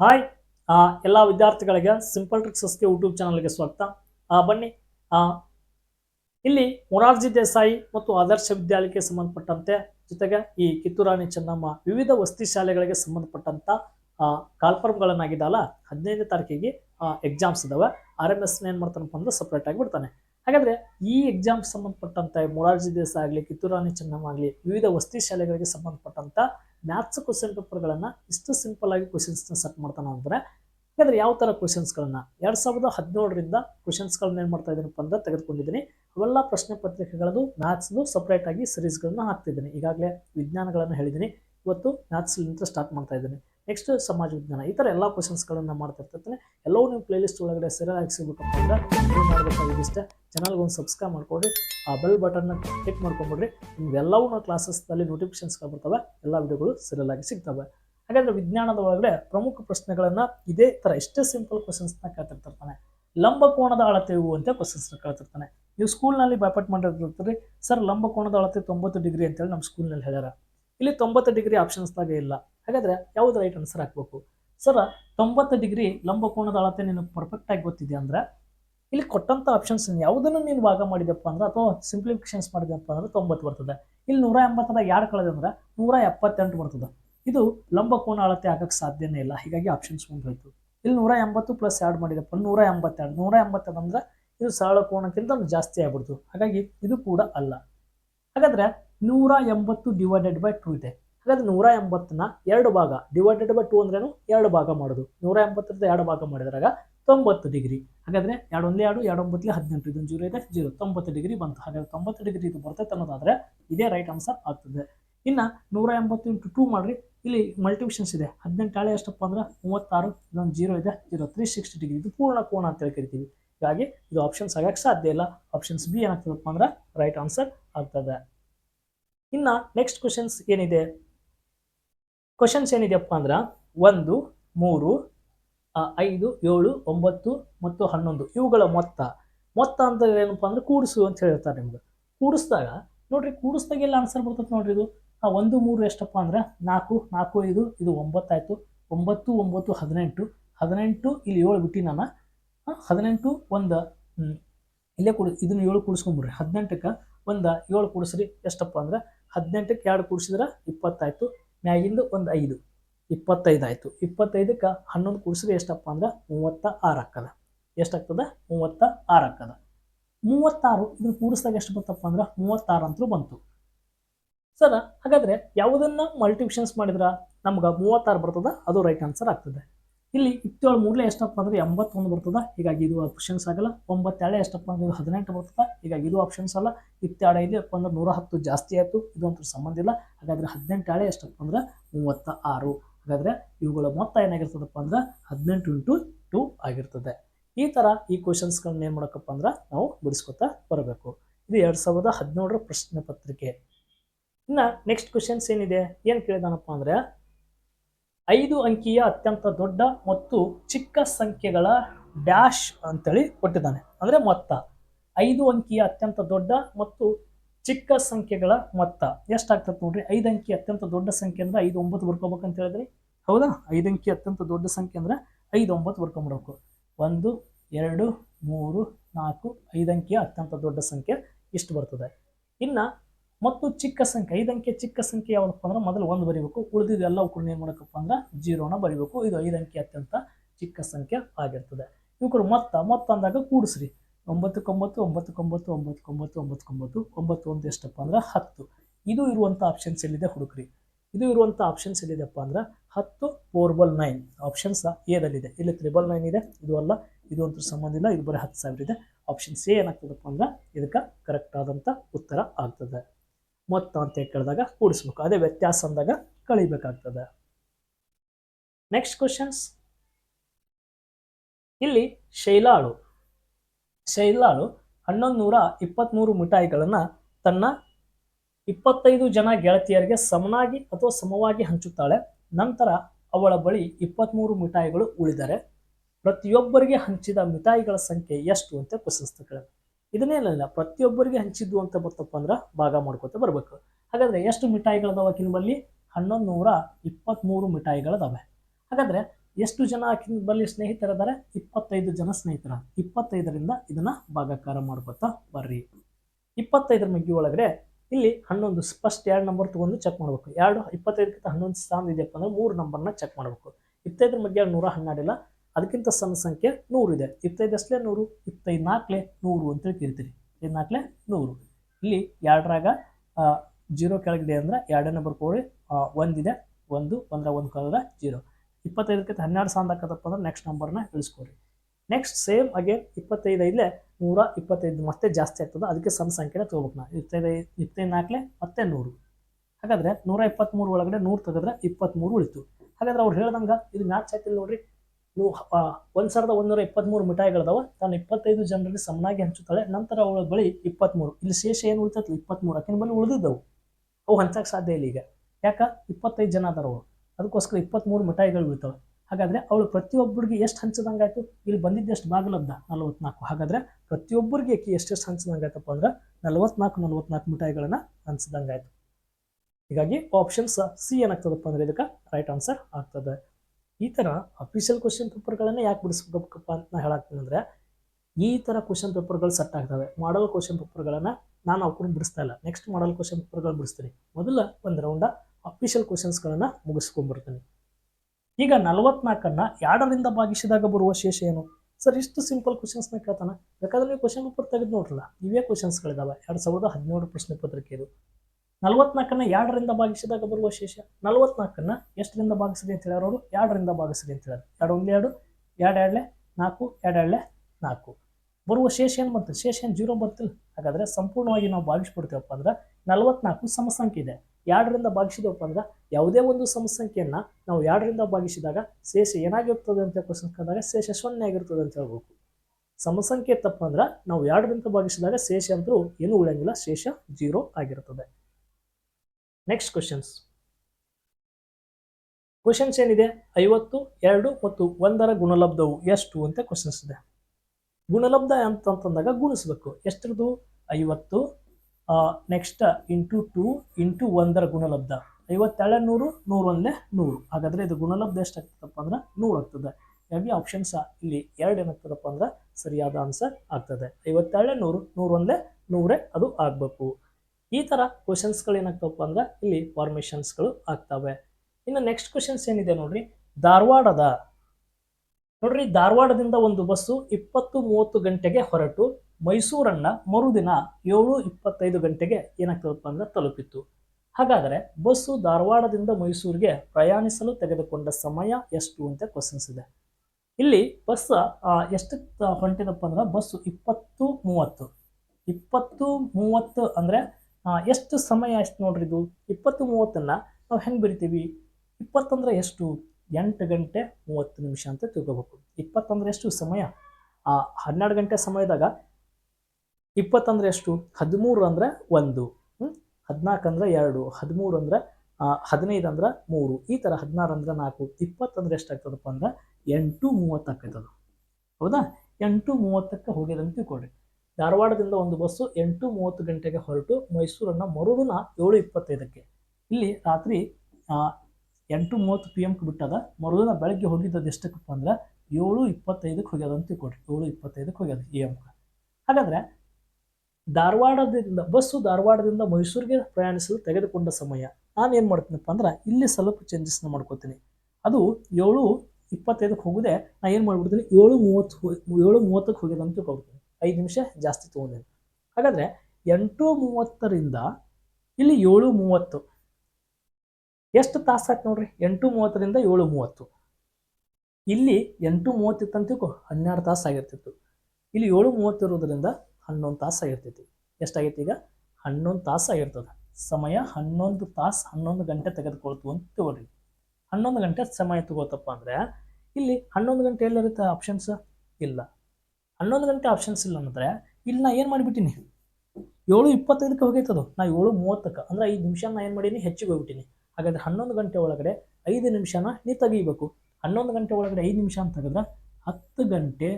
Hi. ಎಲ್ಲ ವಿದ್ಯಾರ್ಥಿಗಳಿಗೆ simple ಟ್ರಿಕ್ಸಸ್ಗೆ YouTube ಚಾನಲ್ಗೆ ಸ್ವಾಗತ. ಬನ್ನಿ. ಇಲ್ಲಿ ಮೊರಾರ್ಜಿ ದೇಸಾಯಿ ಮತ್ತು ಆದರ್ಶ ವಿದ್ಯಾಲಯಕ್ಕೆ ಸಂಬಂಧಪಟ್ಟಂತೆ ಜೊತೆಗೆ ಈ ಕಿತ್ತೂರಾಣಿ ಚೆನ್ನಮ್ಮ ವಿವಿಧ ವಸ್ತಿ ಶಾಲೆಗಳಿಗೆ ಸಂಬಂಧಪಟ್ಟಂತ ಕಾಲ್ಫರ್ಮ್ಗಳನ್ನಾಗಿದ್ದಲ್ಲ ಹದಿನೈದನೇ ತಾರೀಕಿಗೆ ಎಕ್ಸಾಮ್ಸ್ ಇದಾವೆ. ಆರ್ ಎಂ ಎಸ್ ಏನ್ ಮಾಡ್ತಾನಪ್ಪ ಅಂದ್ರೆ ಸಪ್ರೇಟ್ ಆಗಿ ಬಿಡ್ತಾನೆ. ಹಾಗಾದ್ರೆ ಈ ಎಕ್ಸಾಮ್ ಸಂಬಂಧಪಟ್ಟಂತೆ ಮೊರಾರ್ಜಿ ದೇಸಾಯಿ ಆಗಲಿ, ಕಿತ್ತೂರಾಣಿ ಚೆನ್ನಮ್ಮ ಆಗಲಿ ವಿವಿಧ ವಸ್ತಿ ಶಾಲೆಗಳಿಗೆ ಸಂಬಂಧಪಟ್ಟಂತ ಮ್ಯಾಥ್ಸ್ ಕ್ವಶನ್ ಪೇಪರ್ಗಳನ್ನು ಇಷ್ಟು ಸಿಂಪಲ್ ಆಗಿ ಕ್ವಶನ್ಸ್ನ ಸೆಟ್ ಮಾಡ್ತಾನೆ ಅಂದ್ರೆ ಹಾಗಾದ್ರೆ ಯಾವ ಥರ ಕ್ವಶನ್ಸ್ಗಳನ್ನು ಎರಡು ಸಾವಿರದ ಹದಿನೇಳರಿಂದ ಕ್ವಶನ್ಸ್ಗಳನ್ನ ಏನು ಮಾಡ್ತಾ ಇದ್ದೀನಪ್ಪ ಅಂದ್ರೆ ತೆಗೆದುಕೊಂಡಿದ್ದೀನಿ. ಅವೆಲ್ಲ ಪ್ರಶ್ನೆ ಪತ್ರಿಕೆಗಳದ್ದು ಮ್ಯಾಥ್ಸ್ದು ಸಪ್ರೇಟಾಗಿ ಸಿರೀಸ್ಗಳನ್ನ ಹಾಕ್ತಿದ್ದೀನಿ. ಈಗಾಗಲೇ ವಿಜ್ಞಾನಗಳನ್ನು ಹೇಳಿದ್ದೀನಿ. ಇವತ್ತು ಮ್ಯಾಥ್ಸ್ಲಿಂದ ಸ್ಟಾರ್ಟ್ ಮಾಡ್ತಾ ಇದ್ದೀನಿ. ನೆಕ್ಸ್ಟ್ ಸಮಾಜ ವಿಜ್ಞಾನ, ಈ ಥರ ಎಲ್ಲ ಕ್ವಶನ್ಸ್ಗಳನ್ನು ಮಾಡ್ತಿರ್ತಾನೆ ಎಲ್ಲವೂ ನೀವು ಪ್ಲೇಲಿಸ್ಟ್ ಒಳಗಡೆ ಸರಿಯಾಗಿ ಸಿಗ್ಬೇಕಪ್ಪ ಅಂದ್ರೆ ಏನು ಮಾಡಬೇಕಾಗಿಷ್ಟೇ ಚಾನಲ್ಗೆ ಒಂದು ಸಬ್ಸ್ಕ್ರೈಬ್ ಮಾಡ್ಕೊಡ್ರಿ ಆ ಬೆಲ್ ಬಟನ್ನ ಕ್ಲಿಕ್ ಮಾಡ್ಕೊಂಬಿಡ್ರಿ. ನಿಮ್ಗೆಲ್ಲವೂ ನಾವು ಕ್ಲಾಸಸ್ನಲ್ಲಿ ನೋಟಿಫಿಕೇಶನ್ಸ್ಗಳು ಬರ್ತವೆ. ಎಲ್ಲ ವಿಡಿಯೋಗಳು ಸರಿಯಲ್ ಆಗಿ ಸಿಗ್ತವೆ. ಹಾಗಾದ್ರೆ ವಿಜ್ಞಾನದ ಒಳಗಡೆ ಪ್ರಮುಖ ಪ್ರಶ್ನೆಗಳನ್ನು ಇದೇ ತರ ಎಷ್ಟೇ ಸಿಂಪಲ್ ಕ್ವಶನ್ಸ್ನ ಕೇಳ್ತಿರ್ತಾನೆ. ಲಂಬಕೋಣದ ಅಳತೆವು ಅಂತ ಕ್ವಶನ್ಸ್ನ ಕೇಳ್ತಿರ್ತಾನೆ. ನೀವು ಸ್ಕೂಲ್ನಲ್ಲಿ ಬೈಪಾಟ್ ಮಾಡಿರ್ತೀರಿ. ಸರ್, ಲಂಬಕೋಣದ ಅಳತೆ ತೊಂಬತ್ತು ಡಿಗ್ರಿ ಅಂತೇಳಿ ನಮ್ಮ ಸ್ಕೂಲ್ನಲ್ಲಿ ಹೇಳ್ಯಾರ. ಇಲ್ಲಿ ತೊಂಬತ್ತು ಡಿಗ್ರಿ ಆಪ್ಷನ್ಸ್ದಾಗ ಇಲ್ಲ. ಹಾಗಾದ್ರೆ ಯಾವ್ದು ರೈಟ್ ಆನ್ಸರ್ ಹಾಕ್ಬೇಕು? ಸರ್ ತೊಂಬತ್ತು ಡಿಗ್ರಿ ಲಂಬಕೋಣದ ಅಳತೆ ನಿನಗೆ ಪರ್ಫೆಕ್ಟ್ ಆಗಿ ಗೊತ್ತಿದೆ ಅಂದ್ರೆ, ಇಲ್ಲಿ ಕೊಟ್ಟಂಥ ಆಪ್ಷನ್ಸ್ ಯಾವುದನ್ನು ನೀನು ಭಾಗ ಮಾಡಿದೆಪ್ಪ ಅಂದ್ರೆ ಅಥವಾ ಸಿಂಪ್ಲಿಫಿಕೇಶನ್ಸ್ ಮಾಡಿದೆಪ್ಪ ಅಂದ್ರೆ ತೊಂಬತ್ತು ಬರ್ತದೆ. ಇಲ್ಲಿ ನೂರ ಎಂಬತ್ತರ ಯಾರು ಕಳೆದ ಅಂದ್ರೆ ನೂರ ಎಪ್ಪತ್ತೆಂಟು ಬರ್ತದೆ. ಇದು ಲಂಬಕೋಣ ಅಳತೆ ಆಗಕ್ಕೆ ಸಾಧ್ಯನೇ ಇಲ್ಲ. ಹೀಗಾಗಿ ಆಪ್ಷನ್ಸ್ ಹೋಯ್ತು. ಇಲ್ಲಿ ನೂರ ಎಂಬತ್ತು ಪ್ಲಸ್ ಎರಡು ಮಾಡಿದಪ್ಪ ನೂರ ಎಂಬತ್ತೆರಡು. ನೂರ ಎಂಬತ್ತೆರಡು ಅಂದ್ರೆ ಇದು ಸರಳ ಕೋಣಕ್ಕಿಂತ ಜಾಸ್ತಿ ಆಗ್ಬಿಡ್ತು. ಹಾಗಾಗಿ ಇದು ಕೂಡ ಅಲ್ಲ. ಹಾಗಾದ್ರೆ ನೂರ ಎಂಬತ್ತು ಡಿವೈಡೆಡ್ ಬೈ ಟೂ ಇದೆ. ಹಾಗಾದ್ರೆ ನೂರ ಎಂಬತ್ತನ್ನ ಎರಡು ಭಾಗ ಡಿವೈಡೆಡ್ ಬೈ ಟೂ ಅಂದ್ರೇನು? ಎರಡು ಭಾಗ ಮಾಡೋದು. ನೂರ ಎಂಬತ್ತರಿಂದ ಎರಡು ಭಾಗ ಮಾಡಿದ್ರಾಗ ತೊಂಬತ್ತು ಡಿಗ್ರಿ. ಹಾಗಾದ್ರೆ ಎರಡು ಒಂದೇ ಎರಡು ಎರಡು ಒಂಬತ್ತಿಗೆ ಹದಿನೆಂಟು, ಇದೊಂದು ಜೀರೋ ಇದೆ ಜೀರೋ, ತೊಂಬತ್ತು ಡಿಗ್ರಿ ಬಂತು. ಹಾಗಾದ್ರೆ ತೊಂಬತ್ತು ಡಿಗ್ರಿ ಇದು ಬರ್ತೈತೆ ಅನ್ನೋದಾದ್ರೆ ಇದೇ ರೈಟ್ ಆನ್ಸರ್ ಆಗ್ತದೆ. ಇನ್ನು ನೂರ ಎಂಬತ್ತು ಇಂಟು ಟೂ ಮಾಡ್ರಿ. ಇಲ್ಲಿ ಮಲ್ಟಿವಿಷನ್ಸ್ ಇದೆ. ಹದಿನೆಂಟು ಹಾಳೆ ಎಷ್ಟಪ್ಪ ಅಂದ್ರೆ? ಮೂವತ್ತಾರು, ಇದೊಂದು ಜೀರೋ ಇದೆ. Zero three sixty degree. ಇದು ಪೂರ್ಣ ಕೋಣ ಅಂತೇಳಿ ಕರಿತೀವಿ ಹೀಗಾಗಿ ಇದು ಆಪ್ಷನ್ಸ್ ಆಗಕ್ಕೆ ಸಾಧ್ಯ ಇಲ್ಲ. ಆಪ್ಷನ್ಸ್ ಬಿ ಏನಾಗ್ತದಪ್ಪ ಅಂದ್ರೆ ರೈಟ್ ಆನ್ಸರ್ ಆಗ್ತದೆ. ಇನ್ನು ನೆಕ್ಸ್ಟ್ ಕ್ವಶನ್ಸ್ ಏನಿದೆ? ಕ್ವಶನ್ಸ್ ಏನಿದೆಯಪ್ಪ ಅಂದ್ರೆ ಒಂದು, ಮೂರು ಐದು, ಏಳು, ಒಂಬತ್ತು ಮತ್ತು ಹನ್ನೊಂದು. ಇವುಗಳ ಮೊತ್ತ. ಮೊತ್ತ ಅಂತ ಏನಪ್ಪ ಅಂದ್ರೆ ಕೂಡಿಸು ಅಂತ ಹೇಳಿರ್ತಾರೆ ನಿಮ್ಗೆ. ಕೂಡಿಸಿದಾಗ, ನೋಡ್ರಿ, ಕೂಡಿಸ್ದಾಗ ಎಲ್ಲ ಆನ್ಸರ್ ಬರ್ತದೆ ನೋಡ್ರಿ ಇದು? ಆ, ಒಂದು, ಮೂರು ಎಷ್ಟಪ್ಪ ಅಂದ್ರೆ ನಾಲ್ಕು ನಾಲ್ಕು, ಐದು, ಇದು ಒಂಬತ್ತಾಯ್ತು ಒಂಬತ್ತು ಒಂಬತ್ತು, ಹದಿನೆಂಟು. ಹದಿನೆಂಟು, ಇಲ್ಲಿ ಏಳು ಬಿಟ್ಟು ನಾನು. ಹದಿನೆಂಟು, ಒಂದು ಇಲ್ಲೇ ಕೂಡ, ಇದನ್ನ ಏಳು ಕೂಡಿಸ್ಕೊಂಬಿಡ್ರಿ ಹದಿನೆಂಟಕ್ಕೆ ಒಂದು, ಏಳು ಕೂಡಿಸ್ರಿ ಎಷ್ಟಪ್ಪ ಅಂದ್ರೆ ಹದಿನೆಂಟಕ್ಕೆ ಎರಡು ಕೂಡಿಸಿದ್ರೆ ಇಪ್ಪತ್ತಾಯಿತು, ಮ್ಯಾಗಿಂದು ಒಂದು ಐದು. ಇಪ್ಪತ್ತೈದು ಆಯಿತು. ಇಪ್ಪತ್ತೈದಕ್ಕೆ ಹನ್ನೊಂದು ಕೂಡಿಸಿದ್ರೆ ಎಷ್ಟಪ್ಪ ಅಂದ್ರೆ ಮೂವತ್ತ ಆರು ಆಗ್ತದೆ. ಎಷ್ಟಾಗ್ತದೆ? ಮೂವತ್ತ ಆರು ಆಗ್ತದೆ. ಮೂವತ್ತಾರು ಇದನ್ನು ಕೂಡಿಸಿದಾಗ ಎಷ್ಟು ಬಂತಪ್ಪ ಅಂದ್ರೆ ಮೂವತ್ತಾರು ಅಂತಲೂ ಬಂತು. ಸರ, ಹಾಗಾದ್ರೆ ಯಾವುದನ್ನ ಮಲ್ಟಿಪ್ಷನ್ಸ್ ಮಾಡಿದ್ರೆ ನಮ್ಗೆ ಮೂವತ್ತಾರು ಬರ್ತದೆ? ಅದು ರೈಟ್ ಆನ್ಸರ್ ಆಗ್ತದೆ. ಇಲ್ಲಿ ಇಪ್ಪತ್ತೇಳು ಮೂರಲೆ ಎಷ್ಟಪ್ಪ ಅಂದರೆ ಎಂಬತ್ತೊಂದು ಬರ್ತದೆ. ಹೀಗಾಗಿ ಇದು ಆಪ್ಷನ್ಸ್ ಆಗಲ್ಲ. ಒಂಬತ್ತೆರಡು ಎಷ್ಟಪ್ಪ ಅಂದ್ರೆ ಹದಿನೆಂಟು ಬರ್ತದ. ಹೀಗಾಗಿ ಇದು ಆಪ್ಷನ್ಸ್ ಅಲ್ಲ. ಇಪ್ಪತ್ತೆರಡು ಐದು ಅಪ್ಪ ಅಂದ್ರೆ ನೂರ ಹತ್ತು ಜಾಸ್ತಿ ಆಯಿತು. ಇದು ಅಂತೂ ಸಂಬಂಧ ಇಲ್ಲ. ಹಾಗಾದ್ರೆ ಹದಿನೆಂಟು ಎಳೆ ಎಷ್ಟಪ್ಪ ಅಂದ್ರೆ ಮೂವತ್ತ ಆರು ಹಾಗಾದ್ರೆ ಇವುಗಳ ಮೊತ್ತ ಏನಾಗಿರ್ತದಪ್ಪ ಅಂದ್ರೆ ಹದಿನೆಂಟು ಇಂಟು ಟು ಆಗಿರ್ತದೆ. ಈ ಥರ ಈ ಕ್ವಶನ್ಸ್ಗಳನ್ನ ಏನು ಮಾಡೋಕ್ಕಪ್ಪ ಅಂದ್ರೆ ನಾವು ಬಿಡಿಸ್ಕೊತಾ ಬರಬೇಕು. ಇದು ಎರಡು ಸಾವಿರದ ಹದಿನೇಳರ ಪ್ರಶ್ನೆ ಪತ್ರಿಕೆ. ಇನ್ನು ನೆಕ್ಸ್ಟ್ ಕ್ವಶನ್ಸ್ ಏನಿದೆ? ಏನು ಕೇಳಿದಾನಪ್ಪ ಅಂದ್ರೆ ಐದು ಅಂಕಿಯ ಅತ್ಯಂತ ದೊಡ್ಡ ಮತ್ತು ಚಿಕ್ಕ ಸಂಖ್ಯೆಗಳ ಡ್ಯಾಶ್ ಅಂತೇಳಿ ಕೊಟ್ಟಿದ್ದಾನೆ. ಅಂದರೆ ಮೊತ್ತ. ಐದು ಅಂಕಿಯ ಅತ್ಯಂತ ದೊಡ್ಡ ಮತ್ತು ಚಿಕ್ಕ ಸಂಖ್ಯೆಗಳ ಮೊತ್ತ. ಎಷ್ಟಾಗ್ತದೆ ನೋಡ್ರಿ? ಐದು ಅಂಕಿ ಅತ್ಯಂತ ದೊಡ್ಡ ಸಂಖ್ಯೆ ಅಂದ್ರೆ ಐದು ಒಂಬತ್ತು ಬರ್ಕೋಬೇಕಂತ ಹೇಳಿದ್ರಿ? ಹೌದಾ? ಐದು ಅಂಕಿ ಅತ್ಯಂತ ದೊಡ್ಡ ಸಂಖ್ಯೆ ಅಂದರೆ ಐದು ಒಂಬತ್ತು ಬರ್ಕೊಂಬಿಡ್ಬೇಕು. ಒಂದು, ಎರಡು, ಮೂರು, ನಾಲ್ಕು, ಐದು ಅಂಕಿಯ ಅತ್ಯಂತ ದೊಡ್ಡ ಸಂಖ್ಯೆ ಇಷ್ಟು ಬರ್ತದೆ. ಇನ್ನು ಮತ್ತು ಚಿಕ್ಕ ಸಂಖ್ಯೆ ಐದು ಅಂಕೆ ಚಿಕ್ಕ ಸಂಖ್ಯೆ ಯಾವುದಪ್ಪ ಅಂದ್ರೆ ಮೊದಲು ಒಂದು ಬರೀಬೇಕು, ಉಳಿದಿದ್ದು ಎಲ್ಲ ಕೂಡ ಏನು ಮಾಡಬೇಕಪ್ಪ ಅಂದ್ರೆ ಜೀರೋನ ಬರೀಬೇಕು. ಇದು ಐದು ಅಂಕೆ ಅತ್ಯಂತ ಚಿಕ್ಕ ಸಂಖ್ಯೆ ಆಗಿರ್ತದೆ. ಇವುಗಳು ಮೊತ್ತ ಮೊತ್ತ ಅಂದಾಗ ಕೂಡಿಸ್ರಿ. ಒಂಬತ್ತಕ್ಕೊಂಬತ್ತು ಒಂಬತ್ತಕ್ಕೊಂಬತ್ತು ಒಂಬತ್ತಕ್ಕೊಂಬತ್ತು ಒಂಬತ್ತಕ್ಕೊಂಬತ್ತು ಒಂಬತ್ತು ಒಂದು ಎಷ್ಟಪ್ಪ ಅಂದ್ರೆ ಹತ್ತು. ಇದು ಇರುವಂಥ ಆಪ್ಷನ್ಸ್ ಎಲ್ಲಿದೆ ಹುಡುಕ್ರಿ. ಇದು ಇರುವಂಥ ಆಪ್ಷನ್ಸ್ ಎಲ್ಲಿದೆಪ್ಪ ಅಂದ್ರೆ ಹತ್ತು ಫೋರ್ಬಲ್ ನೈನ್ ಆಪ್ಷನ್ಸ್ ಎದಲ್ಲಿದೆ ಇಲ್ಲಿ ತ್ರಿಬಲ್ ನೈನ್ ಇದೆ. ಇದು ಅಲ್ಲ, ಇದು ಅಂತೂ ಸಂಬಂಧ ಇಲ್ಲ. ಇದು ಬರೀ ಹತ್ತು ಸಾವಿರ ಇದೆ. ಆಪ್ಷನ್ಸ್ ಏನಾಗ್ತದಪ್ಪ ಅಂದ್ರೆ ಇದಕ್ಕೆ ಕರೆಕ್ಟ್ ಆದಂಥ ಉತ್ತರ ಆಗ್ತದೆ. ಮೊತ್ತ ಅಂತ ಕೇಳಿದಾಗ ಕೂಡಿಸ್ಬೇಕು. ಅದೇ ವ್ಯತ್ಯಾಸ ಅಂದಾಗ ಕಳಿಬೇಕಾಗ್ತದೆ. ನೆಕ್ಸ್ಟ್ ಕ್ವಶನ್ಸ್ ಇಲ್ಲಿ ಶೈಲಾಳು. ಶೈಲಾಳು ಹನ್ನೊಂದು ನೂರ ಇಪ್ಪತ್ತ್ಮೂರು ಮಿಠಾಯಿಗಳನ್ನು ತನ್ನ ಇಪ್ಪತ್ತೈದು ಜನ ಗೆಳತಿಯರಿಗೆ ಸಮನಾಗಿ ಅಥವಾ ಸಮವಾಗಿ ಹಂಚುತ್ತಾಳೆ. ನಂತರ ಅವಳ ಬಳಿ ಇಪ್ಪತ್ತ್ಮೂರು ಮಿಠಾಯಿಗಳು ಉಳಿದರೆ ಪ್ರತಿಯೊಬ್ಬರಿಗೆ ಹಂಚಿದ ಮಿಠಾಯಿಗಳ ಸಂಖ್ಯೆ ಎಷ್ಟು ಅಂತ ಪ್ರಶಸ್ತಿಗಳು ಇದನ್ನೇನಿಲ್ಲ ಪ್ರತಿಯೊಬ್ಬರಿಗೆ ಹಂಚಿದ್ದು ಅಂತ ಬರ್ತಪ್ಪ ಅಂದ್ರೆ ಭಾಗ ಮಾಡ್ಕೊತ ಬರ್ಬೇಕು. ಹಾಗಾದ್ರೆ ಎಷ್ಟು ಮಿಠಾಯಿಗಳದಾವ ಆಕಿನ ಬಲ್ಲಿ ಹನ್ನೊಂದು ನೂರ ಇಪ್ಪತ್ತ್ಮೂರು ಮಿಠಾಯಿಗಳದಾವೆ. ಹಾಗಾದ್ರೆ ಎಷ್ಟು ಜನ ಆಕಿನ ಬಲ್ಲಿ ಸ್ನೇಹಿತರಿದ್ದಾರೆ ಇಪ್ಪತ್ತೈದು ಜನ ಸ್ನೇಹಿತರ. ಇಪ್ಪತ್ತೈದರಿಂದ ಇದನ್ನ ಭಾಗಾಕಾರ ಮಾಡ್ಕೋತಾ ಬರ್ರಿ. ಇಪ್ಪತ್ತೈದರ ಮಗ್ಗಿ ಒಳಗಡೆ ಇಲ್ಲಿ ಹನ್ನೊಂದು ಫಸ್ಟ್ ಎರಡು ನಂಬರ್ ತಗೊಂಡು ಚೆಕ್ ಮಾಡ್ಬೇಕು. ಎರಡು, ಇಪ್ಪತ್ತೈದಕ್ಕಿಂತ ಹನ್ನೊಂದು ಸ್ಥಾನ ಇದೆಯಪ್ಪ ಅಂದ್ರೆ ಮೂರು ನಂಬರ್ನ ಚೆಕ್ ಮಾಡಬೇಕು. ಇಪ್ಪತ್ತೈದರ ಮಗ್ಗಿ ನೂರ ಹನ್ನೆರಡಿಲ್ಲ ಅದಕ್ಕಿಂತ ಸಣ್ಣ ಸಂಖ್ಯೆ ನೂರು ಇದೆ. ಇಪ್ಪತ್ತೈದಷ್ಟಲೇ ನೂರು, ಇಪ್ಪತ್ತೈದು ನಾಲ್ಕಲೆ ನೂರು ಅಂತೇಳಿ ಕರಿತೀರಿ ಐದು ನಾಲ್ಕಲೆ ನೂರು. ಇಲ್ಲಿ ಎರಡರಾಗ ಜೀರೋ ಕೆಳಗಿದೆ ಅಂದ್ರೆ ಎರಡನೇ ನಂಬರ್ ಕೊಡಿ ಒಂದಿದೆ ಒಂದು ಒಂದರ ಒಂದು ಕಳೆದ ಜೀರೋ. ಇಪ್ಪತ್ತೈದಕ್ಕಿಂತ ಹನ್ನೆರಡು ಸಾವಿರ ಹಾಕತ್ತಪ್ಪ ಅಂದ್ರೆ ನೆಕ್ಸ್ಟ್ ನಂಬರ್ನ ಇಳಿಸ್ಕೊರಿ ನೆಕ್ಸ್ಟ್ ಸೇಮ್ ಅಗೇನ್ ಇಪ್ಪತ್ತೈದು ಇಲ್ಲೇ ನೂರ ಇಪ್ಪತ್ತೈದು ಮತ್ತೆ ಜಾಸ್ತಿ ಆಗ್ತದೆ. ಅದಕ್ಕೆ ಸಣ್ಣ ಸಂಖ್ಯೆನ ತೊಗೋಬೇಕು ನಾ ಇಪ್ಪತ್ತೈದು ಇಪ್ಪತ್ತೈದು ನಾಲ್ಕಲೆ ಮತ್ತೆ ನೂರು. ಹಾಗಾದ್ರೆ ನೂರ ಇಪ್ಪತ್ತ್ಮೂರು ಒಳಗಡೆ ನೂರು ತೆಗೆದ್ರೆ ಇಪ್ಪತ್ತ್ಮೂರು ಉಳಿತು. ಹಾಗಾದ್ರೆ ಅವ್ರು ಹೇಳ್ದಂಗೆ ಇದು ಮ್ಯಾಚ್ ಆಗ್ತಿಲ್ಲ ನೋಡ್ರಿ. ನೀವು ಒಂದು ಸಾವಿರದ ಒಂದೂರ ಇಪ್ಪತ್ತ್ಮೂರು ಮಿಠಾಯಿಗಳದಾವ ತಾನು ಇಪ್ಪತ್ತೈದು ಜನರಿಗೆ ಸಮನಾಗಿ ಹಂಚುತ್ತಾಳೆ. ನಂತರ ಅವಳ ಬಳಿ ಇಪ್ಪತ್ತ್ಮೂರು ಇಲ್ಲಿ ಶೇಷ ಏನು ಉಳಿತೈತಿ? ಇಪ್ಪತ್ತ್ಮೂರು ಅಕಿನ ಬಳಿ ಉಳಿದಿದ್ದವು. ಅವು ಹಂಚಕ್ಕೆ ಸಾಧ್ಯ ಇಲ್ಲ ಈಗ. ಯಾಕೆ? ಇಪ್ಪತ್ತೈದು ಜನ ಅದಾರ ಅವಳು. ಅದಕ್ಕೋಸ್ಕರ ಇಪ್ಪತ್ತ್ಮೂರು ಮಿಠಾಯಿಗಳು ಉಳಿತಾವೆ. ಹಾಗಾದ್ರೆ ಅವಳು ಪ್ರತಿಯೊಬ್ಬರಿಗೆ ಎಷ್ಟು ಹಂಚದಂಗಾಯ್ತು ಇಲ್ಲಿ ಬಂದಿದ್ದಷ್ಟು ಬಾಗಿಲಬ್ದ ನಲವತ್ನಾಲ್ಕು. ಹಾಗಾದ್ರೆ ಪ್ರತಿಯೊಬ್ಬರಿಗೆ ಅಕ್ಕಿ ಎಷ್ಟೆಷ್ಟು ಹಂಚದಂಗಾಯ್ತಪ್ಪ ಅಂದ್ರೆ ನಲವತ್ನಾಲ್ಕು ನಲವತ್ನಾಲ್ಕು ಮಿಠಾಯಿಗಳನ್ನ ಹಂಚದಂಗಾಯ್ತು ಹೀಗಾಗಿ ಆಪ್ಷನ್ಸ್ ಸಿ ಏನಾಗ್ತದಪ್ಪ ಅಂದ್ರೆ ಇದಕ್ಕೆ ರೈಟ್ ಆನ್ಸರ್ ಆಗ್ತದೆ. ಈ ಥರ ಅಫಿಷಿಯಲ್ ಕ್ವಶನ್ ಪೇಪರ್ಗಳನ್ನ ಯಾಕೆ ಬಿಡಿಸ್ಬೇಕಪ್ಪ ಅಂತ ನಾನು ಹೇಳಾಕ್ತೀನಿ ಅಂದರೆ, ಈ ಥರ ಕ್ವಶನ್ ಪೇಪರ್ಗಳು ಸೆಟ್ ಆಗ್ತವೆ. ಮಾಡಲ್ ಕ್ವಶನ್ ಪೇಪರ್ಗಳನ್ನು ನಾನು ಅವ್ಕೊಂಡು ಬಿಡಿಸ್ತಾ ಇಲ್ಲ. ನೆಕ್ಸ್ಟ್ ಮಾಡಲ್ ಕ್ವಶನ್ ಪೇಪರ್ಗಳು ಬಿಡಿಸ್ತೀನಿ. ಮೊದಲ ಒಂದು ರೌಂಡ ಅಫಿಷಿಯಲ್ ಕ್ವಶನ್ಸ್ಗಳನ್ನು ಮುಗಿಸ್ಕೊಂಡ್ಬರ್ತೀನಿ ಈಗ ನಲವತ್ನಾಲ್ಕನ್ನು ಎರಡರಿಂದ ಭಾಗಿಸಿದಾಗ ಬರುವ ಶೇಷ ಏನು? ಸರ್, ಇಷ್ಟು ಸಿಂಪಲ್ ಕ್ವಶನ್ಸ್ನ ಕೇಳ್ತಾನೆ. ಬೇಕಾದ್ರೆ ನೀವು ಕ್ವಶನ್ ಪೇಪರ್ ತೆಗೆದು ನೋಡ್ರಲ್ಲ, ಇವೇ ಕ್ವಶನ್ಸ್ಗಳಿದಾವೆ ಎರಡು ಸಾವಿರದ ಹದಿನೇಳು ಪ್ರಶ್ನೆ ಪತ್ರಿಕೆ ಇದು. ನಲವತ್ನಾಲ್ಕನ್ನ ಎರಡರಿಂದ ಭಾಗಿಸಿದಾಗ ಬರುವ ಶೇಷ? ನಲವತ್ನಾಲ್ಕನ್ನ ಎಷ್ಟರಿಂದ ಭಾಗಿಸಿದೆ ಅಂತ ಹೇಳ್ಯಾರ ಅವರು? ಎರಡರಿಂದ ಭಾಗಿಸಿದೆ ಅಂತ ಹೇಳ್ಯಾರ. ಎರಡು ಒಂದು ಎರಡು ಎರಡು ಎರಡಲೆ ನಾಲ್ಕು, ಎರಡು ಎರಡಲೆ ನಾಲ್ಕು. ಬರುವ ಶೇಷ ಏನು ಬಂತು? ಶೇಷ ಏನು ಜೀರೋ ಬರ್ತಿಲ್ಲ ಹಾಗಾದ್ರೆ ಸಂಪೂರ್ಣವಾಗಿ ನಾವು ಭಾಗಿಸ್ಬಿಡ್ತೀವಪ್ಪ ಅಂದ್ರೆ ನಲವತ್ನಾಲ್ಕು ಸಮಸಂಖ್ಯೆ ಇದೆ. ಎರಡರಿಂದ ಭಾಗಿಸಿದವಪ್ಪ ಅಂದ್ರೆ ಯಾವುದೇ ಒಂದು ಸಮಸಂಖ್ಯೆಯನ್ನು ನಾವು ಎರಡರಿಂದ ಭಾಗಿಸಿದಾಗ ಶೇಷ ಏನಾಗಿರ್ತದೆ ಅಂತ ಕೇಳಿದಾಗ ಶೇಷ ಸೊನ್ನೆ ಆಗಿರ್ತದೆ ಅಂತ ಹೇಳ್ಬೇಕು. ಸಮಸಂಖ್ಯೆ ತಪ್ಪಂದ್ರೆ ನಾವು ಎರಡರಿಂದ ಭಾಗಿಸಿದಾಗ ಶೇಷ ಅಂತೂ ಏನೂ ಉಳಿಯಂಗಿಲ್ಲ. ಶೇಷ ಜೀರೋ ಆಗಿರ್ತದೆ. ನೆಕ್ಸ್ಟ್ ಕ್ವಶನ್ಸ್ ಕ್ವಶನ್ಸ್ ಏನಿದೆ? ಐವತ್ತು, ಎರಡು ಮತ್ತು ಒಂದರ ಗುಣಲಬ್ಧವು ಎಷ್ಟು ಅಂತ ಕ್ವಶನ್ಸ್ ಇದೆ. ಗುಣಲಬ್ಧ ಅಂತಂತಂದಾಗ ಗುಣಿಸ್ಬೇಕು. ಎಷ್ಟರದು ಐವತ್ತು ನೆಕ್ಸ್ಟ್ ಇಂಟು ಟು ಇಂಟು ಒಂದರ ಗುಣಲಬ್ಧ. ಐವತ್ತೆರಡು ನೂರು ನೂರೊಂದೇ ನೂರು. ಹಾಗಾದರೆ ಇದು ಗುಣಲಬ್ಧ ಎಷ್ಟಾಗ್ತದಪ್ಪ ಅಂದ್ರೆ ನೂರು ಆಗ್ತದೆ. ಹಾಗಾಗಿ ಆಪ್ಷನ್ಸ್ ಇಲ್ಲಿ ಎರಡು ಏನಾಗ್ತದಪ್ಪ ಅಂದ್ರೆ ಸರಿಯಾದ ಆನ್ಸರ್ ಆಗ್ತದೆ. ಐವತ್ತೆರಡು ನೂರು ನೂರು ಒಂದೇ ನೂರೇ ಅದು ಆಗಬೇಕು. ಈ ಥರ ಕ್ವಶನ್ಸ್ಗಳು ಏನಾಗ್ತವಪ್ಪ ಅಂದ್ರೆ ಇಲ್ಲಿ ಫಾರ್ಮೇಷನ್ಸ್ಗಳು ಆಗ್ತವೆ. ಇನ್ನು ನೆಕ್ಸ್ಟ್ ಕ್ವಶನ್ಸ್ ಏನಿದೆ ನೋಡ್ರಿ? ಧಾರವಾಡದ. ನೋಡ್ರಿ, ಧಾರವಾಡದಿಂದ ಒಂದು ಬಸ್ಸು ಇಪ್ಪತ್ತು ಮೂವತ್ತು ಗಂಟೆಗೆ ಹೊರಟು. ಮೈಸೂರನ್ನ ಮರುದಿನ ಏಳು ಇಪ್ಪತ್ತೈದು ಗಂಟೆಗೆ ಏನಾಗ್ತದಪ್ಪ ಅಂದ್ರೆ ತಲುಪಿತ್ತು. ಹಾಗಾದರೆ ಬಸ್ಸು ಧಾರವಾಡದಿಂದ ಮೈಸೂರಿಗೆ ಪ್ರಯಾಣಿಸಲು ತೆಗೆದುಕೊಂಡ ಸಮಯ ಎಷ್ಟು ಅಂತ ಕ್ವಶನ್ಸ್ ಇದೆ. ಇಲ್ಲಿ ಬಸ್ ಎಷ್ಟು ಹೊಂಟಿದಪ್ಪ ಅಂದ್ರೆ ಬಸ್ಸು ಇಪ್ಪತ್ತು ಮೂವತ್ತು. ಇಪ್ಪತ್ತು ಮೂವತ್ತು ಅಂದರೆ ಎಷ್ಟು ಸಮಯ ಎಷ್ಟು ನೋಡ್ರಿ ಇದು? ಇಪ್ಪತ್ತು ಮೂವತ್ತನ್ನು ನಾವು ಹೆಂಗೆ ಬರಿತೀವಿ? ಇಪ್ಪತ್ತಂದ್ರೆ ಎಷ್ಟು? ಎಂಟು ಗಂಟೆ ಮೂವತ್ತು ನಿಮಿಷ ಅಂತ ತಿಳ್ಕೊಬೇಕು. ಇಪ್ಪತ್ತಂದ್ರೆ ಎಷ್ಟು ಸಮಯ? ಆ, ಹನ್ನೆರಡು ಗಂಟೆ ಸಮಯದಾಗ ಇಪ್ಪತ್ತಂದ್ರೆ ಎಷ್ಟು? ಹದಿಮೂರು ಅಂದ್ರೆ ಒಂದು. ಹದಿನಾಲ್ಕು ಅಂದ್ರೆ ಎರಡು. ಹದಿಮೂರು ಅಂದ್ರೆ ಹದಿನೈದು ಅಂದ್ರೆ ಮೂರು. ಈ ಥರ ಹದಿನಾರು ಅಂದ್ರೆ ನಾಲ್ಕು. ಇಪ್ಪತ್ತಂದ್ರೆ ಎಷ್ಟಾಗ್ತದಪ್ಪ ಅಂದ್ರೆ ಎಂಟು ಮೂವತ್ತು ಆಕೈತದು ಹೌದಾ? ಎಂಟು ಮೂವತ್ತಕ್ಕೆ ಹೋಗ್ಯದಂತ ತಿಳ್ಕೊಳ್ರಿ. ಧಾರವಾಡದಿಂದ ಒಂದು ಬಸ್ಸು ಎಂಟು ಮೂವತ್ತು ಗಂಟೆಗೆ ಹೊರಟು ಮೈಸೂರನ್ನು ಮರುದಿನ ಏಳು ಇಪ್ಪತ್ತೈದಕ್ಕೆ. ಇಲ್ಲಿ ರಾತ್ರಿ ಎಂಟು ಮೂವತ್ತು ಪಿ ಎಮ್ಗೆ ಬಿಟ್ಟದ ಮರುದಿನ ಬೆಳಗ್ಗೆ ಹೋಗಿದ್ದದ್ದು ಎಷ್ಟಕ್ಕಪ್ಪ ಅಂದ್ರೆ ಏಳು ಇಪ್ಪತ್ತೈದಕ್ಕೆ ಹೋಗ್ಯದ ಅಂತ ತಿಳ್ಕೊಡ್ರಿ ಏಳು ಇಪ್ಪತ್ತೈದಕ್ಕೆ ಹೋಗ್ಯದ ಎ ಎಮ್ಗೆ ಹಾಗಾದರೆ ಧಾರವಾಡದಿಂದ, ಬಸ್ಸು ಧಾರವಾಡದಿಂದ ಮೈಸೂರಿಗೆ ಪ್ರಯಾಣಿಸಲು ತೆಗೆದುಕೊಂಡ ಸಮಯ. ನಾನು ಏನು ಮಾಡ್ತೀನಪ್ಪ ಅಂದ್ರೆ ಇಲ್ಲಿ ಸ್ವಲ್ಪ ಚೇಂಜಸ್ನ ಮಾಡ್ಕೋತೀನಿ. ಅದು ಏಳು ಇಪ್ಪತ್ತೈದಕ್ಕೆ ಹೋಗದೆ ನಾನು ಏನು ಮಾಡ್ಬಿಡ್ತೀನಿ, ಏಳು ಮೂವತ್ತು, ಏಳು ಮೂವತ್ತಕ್ಕೆ ಹೋಗ್ಯದ ಅಂತ ತಿಳ್ಕೊಬಿಡ್ತೀನಿ ಐದು ನಿಮಿಷ ಜಾಸ್ತಿ ತೊಗೊಂಡಿದೆ ಹಾಗಾದರೆ ಎಂಟು ಮೂವತ್ತರಿಂದ ಇಲ್ಲಿ ಏಳು ಮೂವತ್ತು. ಎಷ್ಟು ತಾಸು ಆಯ್ತು ನೋಡ್ರಿ? ಎಂಟು ಮೂವತ್ತರಿಂದ ಏಳು ಮೂವತ್ತು. ಇಲ್ಲಿ ಎಂಟು ಮೂವತ್ತಿತ್ತು ಹನ್ನೆರಡು ತಾಸು ಆಗಿರ್ತಿತ್ತು. ಇಲ್ಲಿ ಏಳು ಮೂವತ್ತಿರೋದ್ರಿಂದ ಹನ್ನೊಂದು ತಾಸು ಆಗಿರ್ತೈತಿ ಎಷ್ಟಾಗೈತಿ ಈಗ? ಹನ್ನೊಂದು ತಾಸು ಆಗಿರ್ತದೆ. ಸಮಯ ಹನ್ನೊಂದು ತಾಸು ಹನ್ನೊಂದು ಗಂಟೆ ತೆಗೆದುಕೊಳ್ತು ಅಂತ ತಗೊಳ್ರಿ ಹನ್ನೊಂದು ಗಂಟೆ ಸಮಯ ತಗೋತಪ್ಪ ಅಂದರೆ ಇಲ್ಲಿ ಹನ್ನೊಂದು ಗಂಟೆ ಎಲ್ಲಿರುತ್ತೆ ಆಪ್ಷನ್ಸ್ ಇಲ್ಲ. ಹನ್ನೊಂದು ಗಂಟೆ ಆಪ್ಷನ್ಸ್ ಇಲ್ಲ ಅಂದರೆ ಇಲ್ಲಿ ನಾ ಏನು ಮಾಡಿಬಿಟ್ಟಿನಿ? ಏಳು ಇಪ್ಪತ್ತೈದಕ್ಕೆ ಹೋಗೈತದು. ನಾ ಏಳು ಮೂವತ್ತಕ್ಕೆ, ಅಂದರೆ ಐದು ನಿಮಿಷ ನಾ ಏನು ಮಾಡೀನಿ? ಹೆಚ್ಚಿಗೆ ಹೋಗ್ಬಿಟ್ಟಿನಿ. ಹಾಗಾದ್ರೆ ಹನ್ನೊಂದು ಗಂಟೆ ಒಳಗಡೆ ಐದು ನಿಮಿಷನ ನೀ ತೆಗಿಬೇಕು. ಹನ್ನೊಂದು ಗಂಟೆ ಒಳಗಡೆ ಐದು ನಿಮಿಷ ಅಂತ ತೆಗೆದ್ರೆ ಹತ್ತು ಗಂಟೆ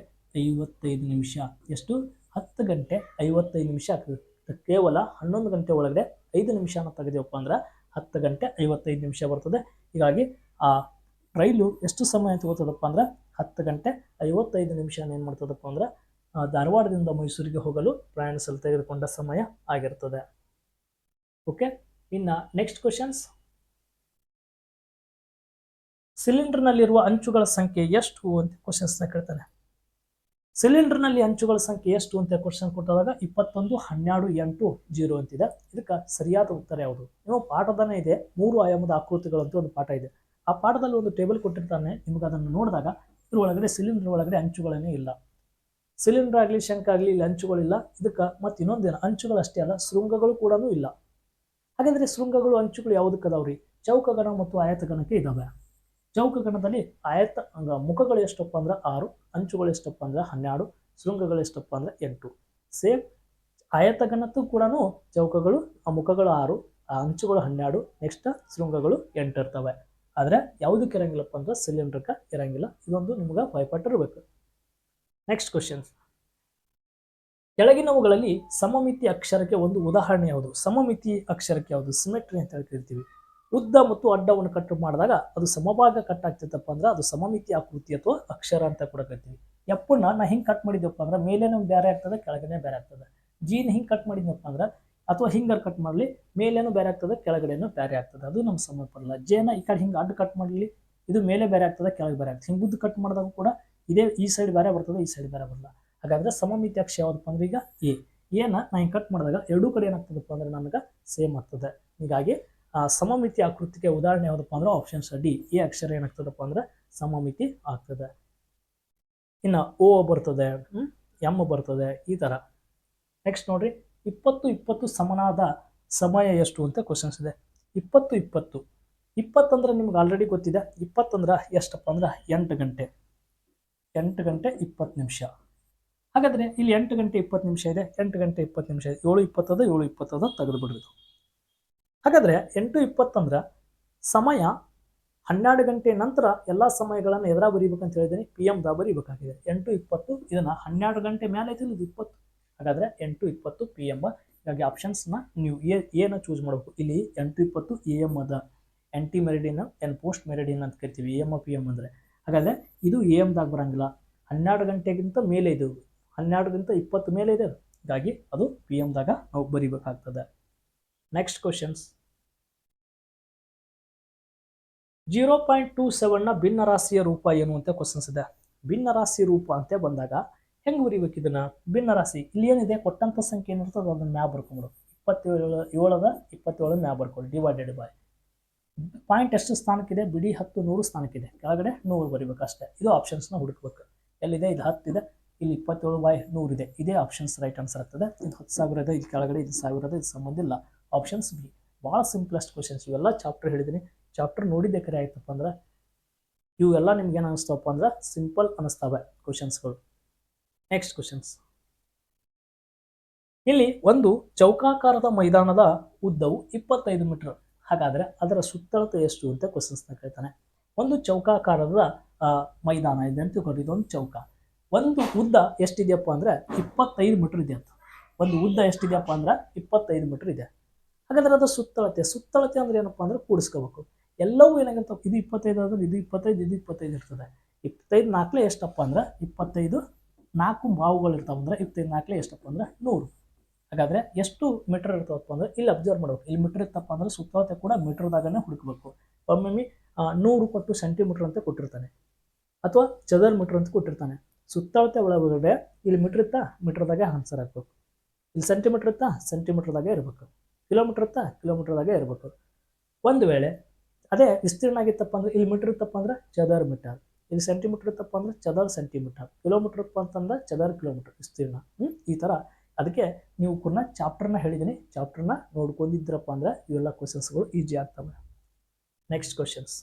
ಐವತ್ತೈದು ನಿಮಿಷ. ಎಷ್ಟು? ಹತ್ತು ಗಂಟೆ ಐವತ್ತೈದು ನಿಮಿಷ ಆಗ್ತದೆ. ಕೇವಲ ಹನ್ನೊಂದು ಗಂಟೆ ಒಳಗಡೆ ಐದು ನಿಮಿಷನ ತೆಗೆದೇವಪ್ಪ ಅಂದ್ರೆ ಹತ್ತು ಗಂಟೆ ಐವತ್ತೈದು ನಿಮಿಷ ಬರ್ತದೆ. ಹೀಗಾಗಿ ಆ ರೈಲು ಎಷ್ಟು ಸಮಯ ತಗೋತದಪ್ಪ ಅಂದ್ರೆ ಹತ್ತು ಗಂಟೆ ಐವತ್ತೈದು ನಿಮಿಷ ಏನು ಮಾಡ್ತದಪ್ಪ ಅಂದ್ರೆ ಧಾರವಾಡದಿಂದ ಮೈಸೂರಿಗೆ ಹೋಗಲು ಪ್ರಯಾಣಿಸಲು ತೆಗೆದುಕೊಂಡ ಸಮಯ ಆಗಿರ್ತದೆ. ಓಕೆ ಇನ್ನು ನೆಕ್ಸ್ಟ್ ಕ್ವಶನ್ಸ್ ಸಿಲಿಂಡರ್ನಲ್ಲಿರುವ ಅಂಚುಗಳ ಸಂಖ್ಯೆ ಎಷ್ಟು ಅಂತ ಕ್ವಶನ್ಸ್ನ ಕೇಳ್ತಾನೆ. ಸಿಲಿಂಡರ್ನಲ್ಲಿ ಅಂಚುಗಳ ಸಂಖ್ಯೆ ಎಷ್ಟು ಅಂತ ಕ್ವಶನ್ ಕೊಟ್ಟಾಗ ಇಪ್ಪತ್ತೊಂದು, ಹನ್ನೆರಡು, ಎಂಟು, ಜೀರೋ ಅಂತಿದೆ. ಇದಕ್ಕೆ ಸರಿಯಾದ ಉತ್ತರ ಯಾವುದು? ನೀವು ಪಾಠದನೇ ಇದೆ, ಮೂರು ಆಯಾಮದ ಆಕೃತಿಗಳು ಅಂತ ಒಂದು ಪಾಠ ಇದೆ. ಆ ಪಾಠದಲ್ಲಿ ಒಂದು ಟೇಬಲ್ ಕೊಟ್ಟಿರ್ತಾನೆ. ನಿಮಗೆ ಅದನ್ನು ನೋಡಿದಾಗ ಇದ್ರ ಒಳಗಡೆ ಸಿಲಿಂಡರ್ ಒಳಗಡೆ ಅಂಚುಗಳೇನೇ ಇಲ್ಲ. ಸಿಲಿಂಡರ್ ಆಗಲಿ ಶಂಕ ಆಗಲಿ ಇಲ್ಲಿ ಅಂಚುಗಳಿಲ್ಲ. ಇದಕ್ಕೆ ಮತ್ತು ಇನ್ನೊಂದೇನು ಅಂಚುಗಳು ಅಷ್ಟೇ ಅಲ್ಲ, ಶೃಂಗಗಳು ಕೂಡ ಇಲ್ಲ. ಹಾಗಾದರೆ ಶೃಂಗಗಳು, ಅಂಚುಗಳು ಯಾವುದಕ್ಕೆ ಅದಾವ್ರಿ ಚೌಕಗಣ ಮತ್ತು ಆಯತಗಣಕ್ಕೆ ಇದ್ದಾವೆ ಚೌಕಗಣದಲ್ಲಿ ಆಯತ ಮುಖಗಳು ಎಷ್ಟಪ್ಪ ಅಂದ್ರೆ ಆರು, ಅಂಚುಗಳು ಎಷ್ಟಪ್ಪ ಅಂದ್ರೆ ಹನ್ನೆರಡು, ಶೃಂಗಗಳು ಎಷ್ಟಪ್ಪ ಅಂದ್ರೆ ಎಂಟು. ಸೇಮ್ ಆಯತಗಣಕ್ಕೂ ಕೂಡ ಚೌಕಗಳು, ಆ ಮುಖಗಳು ಆರು, ಆ ಅಂಚುಗಳು ಹನ್ನೆರಡು, ನೆಕ್ಸ್ಟ್ ಶೃಂಗಗಳು ಎಂಟು ಇರ್ತವೆ. ಆದರೆ ಯಾವುದಕ್ಕೆ ಇರಂಗಿಲ್ಲಪ್ಪ ಅಂದ್ರೆ ಸಿಲಿಂಡ್ರಕ್ಕೆ ಇರಂಗಿಲ್ಲ ಇದೊಂದು ನಿಮ್ಗೆ ಭಯಪಟ್ಟಿರ್ಬೇಕು ನೆಕ್ಸ್ಟ್ ಕ್ವಶನ್ಸ್ ಕೆಳಗಿನವುಗಳಲ್ಲಿ ಸಮಮಿತಿ ಅಕ್ಷರಕ್ಕೆ ಒಂದು ಉದಾಹರಣೆ ಯಾವುದು? ಸಮಮಿತಿ ಅಕ್ಷರಕ್ಕೆ ಯಾವುದು? ಸಿಮೆಟ್ರಿ ಅಂತ ಹೇಳಿ ಕರಿತೀವಿ ಉದ್ದ ಮತ್ತು ಅಡ್ಡವನ್ನು ಕಟ್ ಮಾಡಿದಾಗ ಅದು ಸಮಭಾಗ ಕಟ್ ಆಗ್ತೈತಪ್ಪ ಅಂದ್ರೆ ಅದು ಸಮಮಿತಿ ಆಕೃತಿ ಅಥವಾ ಅಕ್ಷರ ಅಂತ ಕೂಡ ಕರಿತೀವಿ. ಎಪ್ಪನ್ನ ನಾ ಹಿಂಗೆ ಕಟ್ ಮಾಡಿದ್ವಪ್ಪ ಅಂದ್ರೆ ಮೇಲೇನೂ ಬೇರೆ ಆಗ್ತದೆ, ಕೆಳಗನೆ ಬೇರೆ ಆಗ್ತದೆ. ಜೀನ್ ಹಿಂಗೆ ಕಟ್ ಮಾಡಿದ್ನಪ್ಪ ಅಂದ್ರೆ ಅಥವಾ ಹಿಂಗಾರು ಕಟ್ ಮಾಡಲಿ, ಮೇಲೇನು ಬೇರೆ ಆಗ್ತದೆ, ಕೆಳಗಡೆನೂ ಬೇರೆ ಆಗ್ತದೆ. ಅದು ನಮ್ಮ ಸಮಯ ಬರಲ್ಲ ಜೇನ ಈ ಕಡೆ ಹಿಂಗೆ ಅಡ್ಡ ಕಟ್ ಮಾಡಲಿ, ಇದು ಮೇಲೆ ಬೇರೆ ಆಗ್ತದೆ, ಕೆಳಗೆ ಬೇರೆ ಆಗ್ತದೆ. ಹಿಂಗೆ ಉದ್ದ ಕಟ್ ಮಾಡಿದಾಗ ಕೂಡ ಇದೇ ಈ ಸೈಡ್ ಬೇರೆ ಬರ್ತದೆ, ಈ ಸೈಡ್ ಬೇರೆ ಬರಲ್ಲ ಹಾಗಾದ್ರೆ ಸಮಮಿತಿ ಅಕ್ಷ ಯಾವುದಪ್ಪ ಅಂದ್ರೆ ಈಗ ಎ. ಏನ ನಾ ಹಿಂಗೆ ಕಟ್ ಮಾಡಿದಾಗ ಎರಡೂ ಕಡೆ ಏನಾಗ್ತದಪ್ಪ ಅಂದ್ರೆ ನನಗೆ ಸೇಮ್ ಆಗ್ತದೆ. ಹೀಗಾಗಿ, ಆ ಸಮಮಿತಿ ಆಕೃತಿಗೆ ಉದಾಹರಣೆ ಯಾವುದಪ್ಪ ಅಂದ್ರೆ ಆಪ್ಷನ್ಸ್ ಡಿ. ಎ ಅಕ್ಷರ ಏನಾಗ್ತದಪ್ಪ ಅಂದ್ರೆ ಸಮಮಿತಿ ಆಗ್ತದೆ. ಇನ್ನು ಓ ಬರ್ತದೆ ಎಂ ಬರ್ತದೆ, ಈ ಥರ ನೆಕ್ಸ್ಟ್ ನೋಡ್ರಿ. ಇಪ್ಪತ್ತು ಇಪ್ಪತ್ತು ಸಮನಾದ ಸಮಯ ಎಷ್ಟು ಅಂತ ಕ್ವಶನ್ಸ್ ಇದೆ. ಇಪ್ಪತ್ತು ಇಪ್ಪತ್ತು. ಇಪ್ಪತ್ತಂದ್ರೆ ನಿಮ್ಗೆ ಆಲ್ರೆಡಿ ಗೊತ್ತಿದೆ. ಇಪ್ಪತ್ತಂದ್ರೆ ಎಷ್ಟಪ್ಪ ಅಂದ್ರೆ ಎಂಟು ಗಂಟೆ. ಎಂಟು ಗಂಟೆ ಇಪ್ಪತ್ತು ನಿಮಿಷ. ಹಾಗಾದರೆ ಇಲ್ಲಿ ಎಂಟು ಗಂಟೆ ಇಪ್ಪತ್ತು ನಿಮಿಷ ಇದೆ. ಎಂಟು ಗಂಟೆ ಇಪ್ಪತ್ತು ನಿಮಿಷ ಇದೆ. ಏಳು ಇಪ್ಪತ್ತದ ಏಳು ಇಪ್ಪತ್ತದ ತೆಗೆದು ಬಿಡೋದು ಹಾಗಾದರೆ ಎಂಟು ಇಪ್ಪತ್ತಂದ್ರೆ ಸಮಯ ಹನ್ನೆರಡು ಗಂಟೆ ನಂತರ ಎಲ್ಲ ಸಮಯಗಳನ್ನು ಎದುರ ಬರೀಬೇಕಂತ ಹೇಳಿದ್ದೀನಿ. ಪಿ ಎಮ್ದ ಬರೀಬೇಕಾಗಿದೆ. ಎಂಟು ಇಪ್ಪತ್ತು, ಇದನ್ನು ಹನ್ನೆರಡು ಗಂಟೆ ಮೇಲೆ ಐತಿ ಇದು ಇಪ್ಪತ್ತು. ಹಾಗಾದರೆ ಎಂಟು ಇಪ್ಪತ್ತು ಪಿ ಎಂ ಹೀಗಾಗಿ ಆಪ್ಷನ್ಸ್ನ ನೀವು ಎ ಏನ ಚೂಸ್ ಮಾಡಬೇಕು? ಇಲ್ಲಿ ಎಂಟು ಇಪ್ಪತ್ತು ಎ ಎಂ ಅದ. ಎಂಟಿ ಮೆರಿಡಿನ್ ಎನ್ ಪೋಸ್ಟ್ ಮೆರಿಡಿನ್ ಅಂತ ಕರಿತೀವಿ. ಎ ಎಂ ಪಿ ಎಂ ಅಂದರೆ. ಹಾಗಾದರೆ ಇದು ಎ ಎಮ್ದಾಗ ಬರೋಂಗಿಲ್ಲ. ಹನ್ನೆರಡು ಗಂಟೆಗಿಂತ ಮೇಲೆ ಇದು. ಹನ್ನೆರಡಗಿಂತ ಇಪ್ಪತ್ತು ಮೇಲೆ ಇದೆ. ಹೀಗಾಗಿ ಅದು ಪಿ ಎಮ್ದಾಗ ನಾವು ಬರಿಬೇಕಾಗ್ತದೆ. Next questions zero point two ಸೆವೆನ್ನ ಭಿನ್ನ ರಾಶಿಯ ರೂಪ ಏನು ಅಂತ ಕ್ವಶನ್ಸ್ ಇದೆ. ಭಿನ್ನ ರಾಶಿ ರೂಪ ಅಂತ ಬಂದಾಗ ಹೆಂಗೆ ಬರಿಬೇಕು ಇದನ್ನು? ಭಿನ್ನ ರಾಶಿ. ಇಲ್ಲಿ ಏನಿದೆ? ಕೊಟ್ಟಂಥ ಸಂಖ್ಯೆ ಏನಿರ್ತದೆ ಅದನ್ನ ಮ್ಯಾಪ್ ಬರ್ಕೊಂಬಿಡು. ಇಪ್ಪತ್ತೇಳು, ಏಳದ ಇಪ್ಪತ್ತೇಳು ಮ್ಯಾಪ್ ಬರ್ಕೊಳ್ಳಿ. ಡಿವೈಡೆಡ್ ಬೈ ಪಾಯಿಂಟ್ ಎಷ್ಟು ಸ್ಥಾನಕ್ಕಿದೆ? ಬಿಡಿ ಹತ್ತು, ನೂರು ಸ್ಥಾನಕ್ಕಿದೆ. ಕೆಳಗಡೆ ನೂರು ಬರಿಬೇಕು ಅಷ್ಟೇ. ಇದು ಆಪ್ಷನ್ಸ್ನ ಹುಡುಕ್ಬೇಕು. ಎಲ್ಲಿದೆ? ಇದು ಹತ್ತಿದೆ. ಇಲ್ಲಿ ಇಪ್ಪತ್ತೇಳು ಬೈ ಇದೆ. ಇದೇ ಆಪ್ಷನ್ಸ್ ರೈಟ್ ಆನ್ಸರ್ ಆಗ್ತದೆ. ಇದು ಹತ್ತು ಸಾವಿರ ಇದೆ ಇದು ಕೆಳಗಡೆ ಇದು ಸಾವಿರ ಇದೆ ಇದು ಸಂಬಂಧ ಇಲ್ಲ. ಆಪ್ಷನ್ಸ್ ಬಿ ಭಾಳ ಸಿಂಪ್ಲೆಸ್ಟ್ ಕ್ವಶನ್ಸ್ ಇವೆಲ್ಲ ಚಾಪ್ಟರ್ ಹೇಳಿದ್ದೀನಿ ಚಾಪ್ಟರ್ ನೋಡಿದ್ದೆ ಕರೆ ಆಯ್ತಪ್ಪ ಅಂದ್ರೆ, ಇವೆಲ್ಲ ನಿಮ್ಗೆ ಏನು ಅನಿಸ್ತವಪ್ಪ ಅಂದ್ರೆ ಸಿಂಪಲ್ ಅನಿಸ್ತವೆ ಕ್ವಶನ್ಸ್ಗಳು ನೆಕ್ಸ್ಟ್ ಕ್ವಶನ್ಸ್ ಇಲ್ಲಿ ಒಂದು ಚೌಕಾಕಾರದ ಮೈದಾನದ ಉದ್ದವು ಇಪ್ಪತ್ತೈದು ಮೀಟರ್. ಹಾಗಾದರೆ ಅದರ ಸುತ್ತಳತೆ ಎಷ್ಟು ಅಂತ ಕ್ವಶನ್ಸ್ನ ಕೇಳ್ತಾನೆ. ಒಂದು ಚೌಕಾಕಾರದ ಮೈದಾನ ಇದೆ ಅಂತ ತಿಳ್ಕೊಂಡು ಇದೊಂದು ಚೌಕ. ಒಂದು ಉದ್ದ ಎಷ್ಟಿದೆಯಪ್ಪ ಅಂದರೆ ಇಪ್ಪತ್ತೈದು ಮೀಟರ್ ಇದೆ ಅಂತ. ಒಂದು ಉದ್ದ ಎಷ್ಟಿದೆಯಪ್ಪ ಅಂದ್ರೆ ಇಪ್ಪತ್ತೈದು ಮೀಟರ್ ಇದೆ. ಹಾಗಾದ್ರೆ ಅದು ಸುತ್ತಳತೆ ಸುತ್ತಳತೆ ಅಂದ್ರೆ ಏನಪ್ಪ ಅಂದ್ರೆ ಕೂಡಿಸ್ಕೋಬೇಕು. ಎಲ್ಲವೂ ಏನಾಗಿರ್ತಾವೆ? ಇದು ಇಪ್ಪತ್ತೈದು ಆದ್ರೆ ಇದು ಇಪ್ಪತ್ತೈದು ಇದು ಇಪ್ಪತ್ತೈದು ಇರ್ತದೆ. ಇಪ್ಪತ್ತೈದು ನಾಲ್ಕಲೇ ಎಷ್ಟಪ್ಪ ಅಂದ್ರೆ ಇಪ್ಪತ್ತೈದು ನಾಲ್ಕು ಮಾವುಗಳು ಇರ್ತಾವೆ ಅಂದ್ರೆ ಇಪ್ಪತ್ತೈದು ನಾಲ್ಕಲೆ ಎಷ್ಟಪ್ಪ ಅಂದ್ರೆ ನೂರು. ಹಾಗಾದ್ರೆ ಎಷ್ಟು ಮೀಟರ್ ಇರ್ತಾವಪ್ಪ ಅಂದ್ರೆ ಇಲ್ಲಿ ಅಬ್ಸರ್ವ್ ಮಾಡಬೇಕು. ಇಲ್ಲಿ ಮೀಟರ್ ಇತ್ತಪ್ಪ ಅಂದ್ರೆ ಸುತ್ತಳತೆ ಕೂಡ ಮೀಟರ್ದಾಗನೇ ಹುಡುಕ್ಬೇಕು. ಒಮ್ಮೊಮ್ಮೆ ನೂರು ಕೊಟ್ಟು ಸೆಂಟಿಮೀಟರ್ ಅಂತ ಕೊಟ್ಟಿರ್ತಾನೆ. ಅಥವಾ ಚದರ್ ಮೀಟರ್ ಅಂತ ಕೊಟ್ಟಿರ್ತಾನೆ. ಸುತ್ತಳತೆ ಒಳಗಡೆ ಇಲ್ಲಿ ಮೀಟರ್ ಇತ್ತಾ? ಮೀಟರ್ದಾಗೆ ಆನ್ಸರ್ ಹಾಕ್ಬೇಕು. ಇಲ್ಲಿ ಸೆಂಟಿಮೀಟರ್ ಇತ್ತಾ? ಸೆಂಟಿಮೀಟರ್ದಾಗೆ ಇರಬೇಕು. ಕಿಲೋಮೀಟರ್ ಇತ್ತಾ? ಕಿಲೋಮೀಟರ್ದಾಗೆ ಇರಬೇಕು. ಒಂದು ವೇಳೆ, ಅದೇ ವಿಸ್ತೀರ್ಣ ಆಗಿತ್ತಪ್ಪ ಅಂದ್ರೆ ಇಲ್ಲಿ ಮೀಟರ್ ಇತ್ತಪ್ಪ ಅಂದ್ರೆ ಚದರ್ ಮೀಟರ್. ಇಲ್ಲಿ ಸೆಂಟಿಮೀಟರ್ ಇತ್ತಪ್ಪ ಅಂದ್ರೆ ಚದರ್ ಸೆಂಟಿಮೀಟರ್ ಕಿಲೋಮೀಟರ್ ಇತ್ತಪ್ಪ ಅಂತಂದ್ರೆ ಚದರ್ ಕಿಲೋಮೀಟರ್ ವಿಸ್ತೀರ್ಣ. ಹ್ಮ್? ಈ ಥರ ಅದಕ್ಕೆ ನೀವು ಕೂಡ ಚಾಪ್ಟರ್ನ ಹೇಳಿದ್ದೀನಿ ಚಾಪ್ಟರ್ನ ನೋಡ್ಕೊಂಡಿದ್ರಪ್ಪ ಅಂದ್ರೆ ಇವೆಲ್ಲ ಕ್ವಶನ್ಸ್ಗಳು ಈಜಿ ಆಗ್ತವೆ. ನೆಕ್ಸ್ಟ್ ಕ್ವಶನ್ಸ್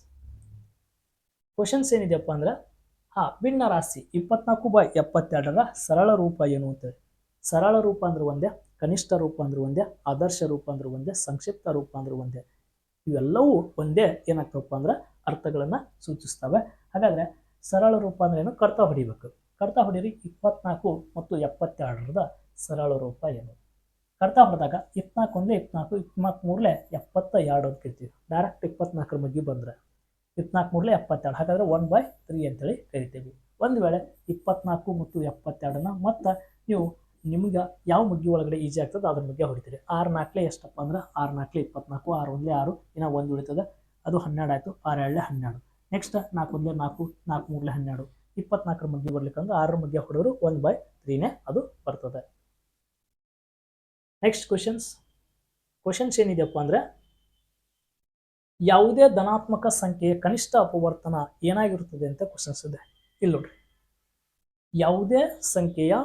ಕ್ವಶನ್ಸ್ ಏನಿದೆಯಪ್ಪ ಅಂದ್ರೆ, ಹಾ, ಭಿನ್ನ ರಾಶಿ ಇಪ್ಪತ್ನಾಲ್ಕು ಬೈ ಎಪ್ಪತ್ತೆರಡರ ಸರಳ ರೂಪ ಏನು ಅಂತೇಳಿ ಸರಳ ರೂಪ ಅಂದ್ರೆ ಒಂದೇ, ಕನಿಷ್ಠ ರೂಪ ಅಂದ್ರೆ ಒಂದೇ, ಆದರ್ಶ ರೂಪ ಅಂದ್ರೆ ಒಂದೇ, ಸಂಕ್ಷಿಪ್ತ ರೂಪ ಅಂದ್ರೆ ಒಂದೇ. ಇವೆಲ್ಲವೂ ಒಂದೇ ಏನಾಗ್ತವಪ್ಪ ಅಂದ್ರೆ ಅರ್ಥಗಳನ್ನು ಸೂಚಿಸ್ತವೆ. ಹಾಗಾದರೆ ಸರಳ ರೂಪ ಅಂದ್ರೆ ಏನು? ಕರ್ತ ಹೊಡಿಬೇಕು. ಕರ್ತ ಹೊಡೀರಿ, ಇಪ್ಪತ್ನಾಲ್ಕು ಮತ್ತು ಎಪ್ಪತ್ತೆರಡರದ ಸರಳ ರೂಪ ಏನು? ಕರ್ತ ಹೊಡೆದಾಗ ಇಪ್ಪತ್ನಾಲ್ಕು ಒಂದೇ ಇಪ್ಪತ್ನಾಲ್ಕು ಇಪ್ಪತ್ನಾಲ್ಕು ಮೂರಲೆ ಎಪ್ಪತ್ತ ಎರಡು ಅಂತ ಕರಿತೀವಿ. ಡೈರೆಕ್ಟ್ ಇಪ್ಪತ್ನಾಲ್ಕರ ಮಗ್ಗಿ ಬಂದರೆ ಇಪ್ಪತ್ನಾಲ್ಕು ಮೂರಲೆ ಎಪ್ಪತ್ತೆರಡು. ಹಾಗಾದರೆ ಒನ್ ಬೈ ತ್ರೀ ಅಂತೇಳಿ ಕರಿತೀವಿ. ಒಂದು ವೇಳೆ ಇಪ್ಪತ್ನಾಲ್ಕು ಮತ್ತು ಎಪ್ಪತ್ತೆರಡನ್ನ ಮತ್ತು ನೀವು ನಿಮ್ಗೆ ಯಾವ ಮುಗ್ಗಿ ಒಳಗಡೆ ಈಜಿ ಆಗ್ತದೆ ಅದ್ರ ಬಗ್ಗೆ ಹೊಡಿತೀರಿ. ಆರು ನಾಲ್ಕಲೇ ಎಷ್ಟಪ್ಪ ಅಂದ್ರೆ ಆರು ನಾಲ್ಕಲೇ ಇಪ್ಪತ್ನಾಲ್ಕು, ಆರು ಒಂದೇ ಆರು, ಇನ್ನೂ ಒಂದು ಉಳಿತದೆ. ಅದು ಹನ್ನೆರಡು ಆಯಿತು ಆರು ಎರಡಲೆ ಹನ್ನೆರಡು. ನೆಕ್ಸ್ಟ್ ನಾಲ್ಕು ಒಂದು ನಾಲ್ಕು ನಾಲ್ಕು ಮೂರಲೆ ಹನ್ನೆರಡು. ಇಪ್ಪತ್ನಾಲ್ಕರ ಮಧ್ಯೆ ಬರ್ಲಿಕ್ಕಂದ್ರೆ ಆರರ ಮಧ್ಯೆ ಹೊಡೆದ್ರು ಒನ್ ಬೈ ತ್ರೀನೇ ಅದು ಬರ್ತದೆ. ನೆಕ್ಸ್ಟ್ ಕ್ವಶನ್ಸ್ ಕ್ವಶನ್ಸ್ ಏನಿದೆಯಪ್ಪ ಅಂದರೆ, ಯಾವುದೇ ಧನಾತ್ಮಕ ಸಂಖ್ಯೆಯ ಕನಿಷ್ಠ ಅಪವರ್ತನ ಏನಾಗಿರುತ್ತದೆ ಅಂತ ಕ್ವಶನ್ಸ್ ಇದೆ. ಇಲ್ಲಿ ನೋಡ್ರಿ. ಯಾವುದೇ ಸಂಖ್ಯೆಯ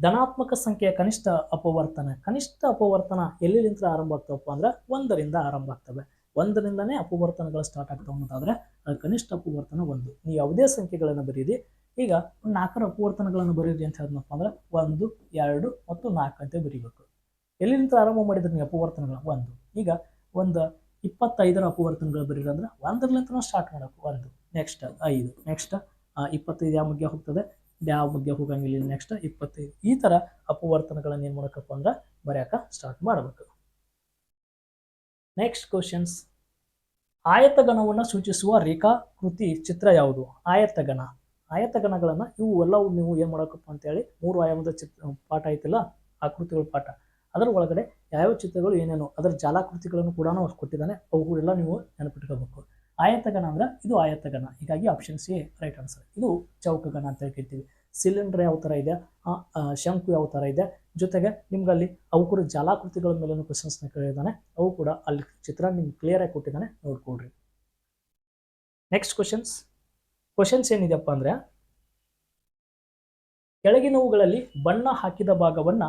ಧನಾತ್ಮಕ ಸಂಖ್ಯೆಯ ಕನಿಷ್ಠ ಅಪವರ್ತನ ಕನಿಷ್ಠ ಅಪವರ್ತನ ಎಲ್ಲಿಂದ ಆರಂಭ ಆಗ್ತವಪ್ಪ ಅಂದ್ರೆ ಒಂದರಿಂದ ಆರಂಭ ಆಗ್ತವೆ. ಒಂದರಿಂದನೇ ಅಪವರ್ತನಗಳು ಸ್ಟಾರ್ಟ್ ಆಗ್ತಾವೆ ಆದ್ರೆ ಅದು ಕನಿಷ್ಠ ಅಪವರ್ತನ ಒಂದು. ನೀವು ಯಾವುದೇ ಸಂಖ್ಯೆಗಳನ್ನು ಬರೀರಿ. ಈಗ ನಾಲ್ಕರ ಅಪವರ್ತನಗಳನ್ನು ಬರೀರಿ ಅಂತ ಹೇಳಿದ್ನಪ್ಪ ಅಂದ್ರೆ ಒಂದು, ಎರಡು ಮತ್ತು ನಾಲ್ಕು ಅಂತ ಬರೀಬೇಕು. ಎಲ್ಲಿಂದ ಆರಂಭ ಮಾಡಿದ್ರೆ ನೀವು ಅಪವರ್ತನಗಳು ಒಂದು. ಈಗ ಒಂದು ಇಪ್ಪತ್ತೈದರ ಅಪವರ್ತನಗಳು ಬರೀರಿ ಅಂದ್ರೆ ಒಂದರಲ್ಲಿಂದ ಸ್ಟಾರ್ಟ್ ಮಾಡಬೇಕು. ಒಂದು. ನೆಕ್ಸ್ಟ್ ಐದು. ನೆಕ್ಸ್ಟ್ ಇಪ್ಪತ್ತೈದು ಯಾವ ಬಗ್ಗೆ ಹೋಗ್ತದೆ? ಯಾವ ಬಗ್ಗೆ ಹೋಗಂಗಿಲ್ಲ. ನೆಕ್ಸ್ಟ್ ಇಪ್ಪತ್ತೈದು. ಈ ಥರ ಅಪವರ್ತನಗಳನ್ನು ಏನು ಮಾಡಬೇಕಪ್ಪ ಅಂದ್ರೆ ಬರೆಯೋಕೆ ಸ್ಟಾರ್ಟ್ ಮಾಡಬೇಕು. ನೆಕ್ಸ್ಟ್ ಕ್ವಶನ್ಸ್ ಆಯತಗಣವನ್ನು ಸೂಚಿಸುವ ರೇಖಾಕೃತಿ ಚಿತ್ರ ಯಾವುದು? ಆಯತಗಣ. ಆಯತಗಣಗಳನ್ನು ಇವು ಎಲ್ಲವೂ ನೀವು ಏನು ಮಾಡಬೇಕಪ್ಪ ಅಂತೇಳಿ ಮೂರು ಆಯಾಮದ ಚಿತ್ರ ಪಾಠ ಐತಿಲ್ಲ ಆಕೃತಿಗಳ ಪಾಠ. ಅದರ ಒಳಗಡೆ ಯಾವ್ಯಾವ ಚಿತ್ರಗಳು ಏನೇನು, ಅದರ ಜಾಲಾಕೃತಿಗಳನ್ನು ಕೂಡ ಕೊಟ್ಟಿದ್ದಾನೆ, ಅವುಗಳೆಲ್ಲ ನೀವು ನೆನಪಿಟ್ಕೋಬೇಕು. ಆಯತಗಣ ಅಂದ್ರೆ ಇದು ಆಯತಗಣ. ಹೀಗಾಗಿ ಆಪ್ಷನ್ ಸಿ ರೈಟ್ ಆನ್ಸರ್ ಇದು ಚೌಕಗಣ ಅಂತ ಹೇಳ್ತೀವಿ. ಸಿಲಿಂಡರ್ ಯಾವ ಥರ ಇದೆ ಆ, ಶಂಕು ಯಾವ ಥರ ಇದೆ. ಜೊತೆಗೆ ನಿಮ್ಗೆ ಅಲ್ಲಿ ಅವು ಕೂಡ ಜಾಲಾಕೃತಿಗಳ ಮೇಲೆ ಕ್ವಶನ್ಸ್ನ ಕೇಳಿದ್ದಾನೆ. ಅವು ಕೂಡ ಅಲ್ಲಿ ಚಿತ್ರ ನಿಮ್ಗೆ ಕ್ಲಿಯರ್ ಆಗಿ ಕೊಟ್ಟಿದ್ದಾನೆ ನೋಡ್ಕೊಳ್ರಿ. ನೆಕ್ಸ್ಟ್ ಕ್ವಶನ್ಸ್ ಕ್ವಶನ್ಸ್ ಏನಿದೆಯಪ್ಪ ಅಂದ್ರೆ ಕೆಳಗಿನವುಗಳಲ್ಲಿ ಬಣ್ಣ ಹಾಕಿದ ಭಾಗವನ್ನ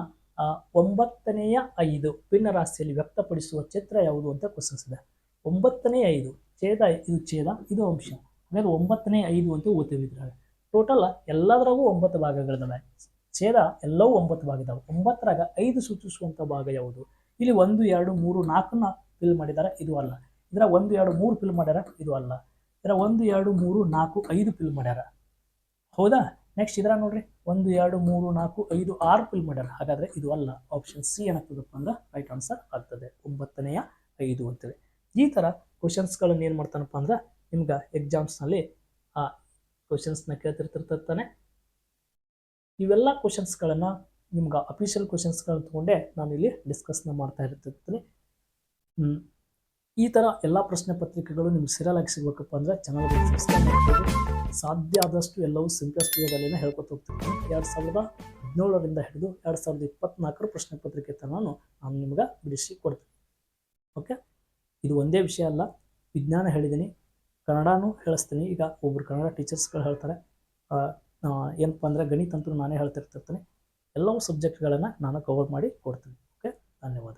ಒಂಬತ್ತನೆಯ ಐದು ಭಿನ್ನ ರಾಶಿಯಲ್ಲಿ ವ್ಯಕ್ತಪಡಿಸುವ ಚಿತ್ರ ಯಾವುದು ಅಂತ ಕ್ವಶನ್ಸ್ ಇದೆ. ಒಂಬತ್ತನೇ ಐದು ಛೇದ ಇದು ಛೇದ ಇದು ಅಂಶ. ಹಾಗಾದ್ರೆ ಒಂಬತ್ತನೇ ಐದು ಅಂತ ಓದ್ತಿದ್ದಾರೆ ಟೋಟಲ್ ಎಲ್ಲದರಾಗೂ ಒಂಬತ್ತು ಭಾಗಗಳಿದಾವೆ. ಛೇದ ಎಲ್ಲವೂ ಒಂಬತ್ತು ಭಾಗ ಇದಾವೆ ಒಂಬತ್ತರಾಗ ಐದು ಸೂಚಿಸುವಂಥ ಭಾಗ ಯಾವುದು? ಇಲ್ಲಿ ಒಂದು, ಎರಡು, ಮೂರು, ನಾಲ್ಕನ್ನ ಫಿಲ್ ಮಾಡಿದ್ದಾರೆ ಇದು ಅಲ್ಲ. ಇದರ ಒಂದು, ಎರಡು, ಮೂರು ಫಿಲ್ ಮಾಡ್ಯಾರ, ಇದು ಅಲ್ಲ. ಇದರ ಒಂದು, ಎರಡು, ಮೂರು, ನಾಲ್ಕು, ಐದು ಫಿಲ್ ಮಾಡ್ಯಾರ. ಹೌದಾ? ನೆಕ್ಸ್ಟ್ ಇದರ ನೋಡ್ರಿ. ಒಂದು, ಎರಡು, ಮೂರು, ನಾಲ್ಕು, ಐದು, ಆರು ಫಿಲ್ ಮಾಡ್ಯಾರ. ಹಾಗಾದ್ರೆ ಇದು ಅಲ್ಲ. ಆಪ್ಷನ್ ಸಿ ಏನಾಗ್ತದಪ್ಪ ಅಂದ್ರೆ ರೈಟ್ ಆನ್ಸರ್ ಆಗ್ತದೆ. ಒಂಬತ್ತನೆಯ ಐದು ಅಂತೇಳಿ ಈ ಥರ ಕ್ವಶನ್ಸ್ಗಳನ್ನು ಏನು ಮಾಡ್ತಾನಪ್ಪ ಅಂದ್ರೆ ನಿಮ್ಗೆ ಎಕ್ಸಾಮ್ಸ್ನಲ್ಲಿ ಕ್ವಶನ್ಸ್ನ ಕೇಳ್ತಿರ್ತಿರ್ತಾನೆ ಇವೆಲ್ಲ ಕ್ವಶನ್ಸ್ಗಳನ್ನು ನಿಮ್ಗೆ ಅಫಿಷಿಯಲ್ ಕ್ವಶನ್ಸ್ಗಳನ್ನ ತೊಗೊಂಡೆ ನಾನು ಇಲ್ಲಿ ಡಿಸ್ಕಸ್ನ ಮಾಡ್ತಾ ಇರ್ತಿರ್ತೀನಿ. ಈ ಥರ ಎಲ್ಲ ಪ್ರಶ್ನೆ ಪತ್ರಿಕೆಗಳು ನಿಮ್ಗೆ ಸಿರಿಯಲಾಗಿ ಸಿಗಬೇಕಪ್ಪ ಅಂದರೆ ಚಾನಲ್ಗೆ ಸಬ್ಸ್ಕ್ರೈಬ್ ಮಾಡಿ ಸಾಧ್ಯ ಆದಷ್ಟು ಎಲ್ಲವೂ ಸಿಂಪ್ಲೆಸ್ಟ್ ವೇದಲ್ಲಿನೇ ಹೇಳ್ಕೊತ ಹೋಗ್ತಿರ್ತೀನಿ ಎರಡು ಸಾವಿರದ ಹದಿನೇಳರಿಂದ ಹಿಡಿದು ಎರಡು ಸಾವಿರದ ಇಪ್ಪತ್ನಾಲ್ಕರ ಪ್ರಶ್ನೆ ಪತ್ರಿಕೆ ತನಕ ನಾನು ನಿಮ್ಗೆ ಬಿಡಿಸಿ ಕೊಡ್ತೀನಿ. ಓಕೆ ಇದು ಒಂದೇ ವಿಷಯ ಅಲ್ಲ. ವಿಜ್ಞಾನ ಹೇಳಿದ್ದೀನಿ. ಕನ್ನಡನೂ ಹೇಳಿಸ್ತೀನಿ. ಈಗ ಒಬ್ಬರು ಕನ್ನಡ ಟೀಚರ್ಸ್ಗಳು ಹೇಳ್ತಾರೆ ಏನಪ್ಪ ಅಂದರೆ ಗಣಿತ ಅಂತೂ ನಾನೇ ಹೇಳ್ತಿರ್ತಿರ್ತೀನಿ. ಎಲ್ಲವೂ ಸಬ್ಜೆಕ್ಟ್ಗಳನ್ನು ನಾನು ಕವರ್ ಮಾಡಿ ಕೊಡ್ತೀನಿ. ಓಕೆ? ಧನ್ಯವಾದ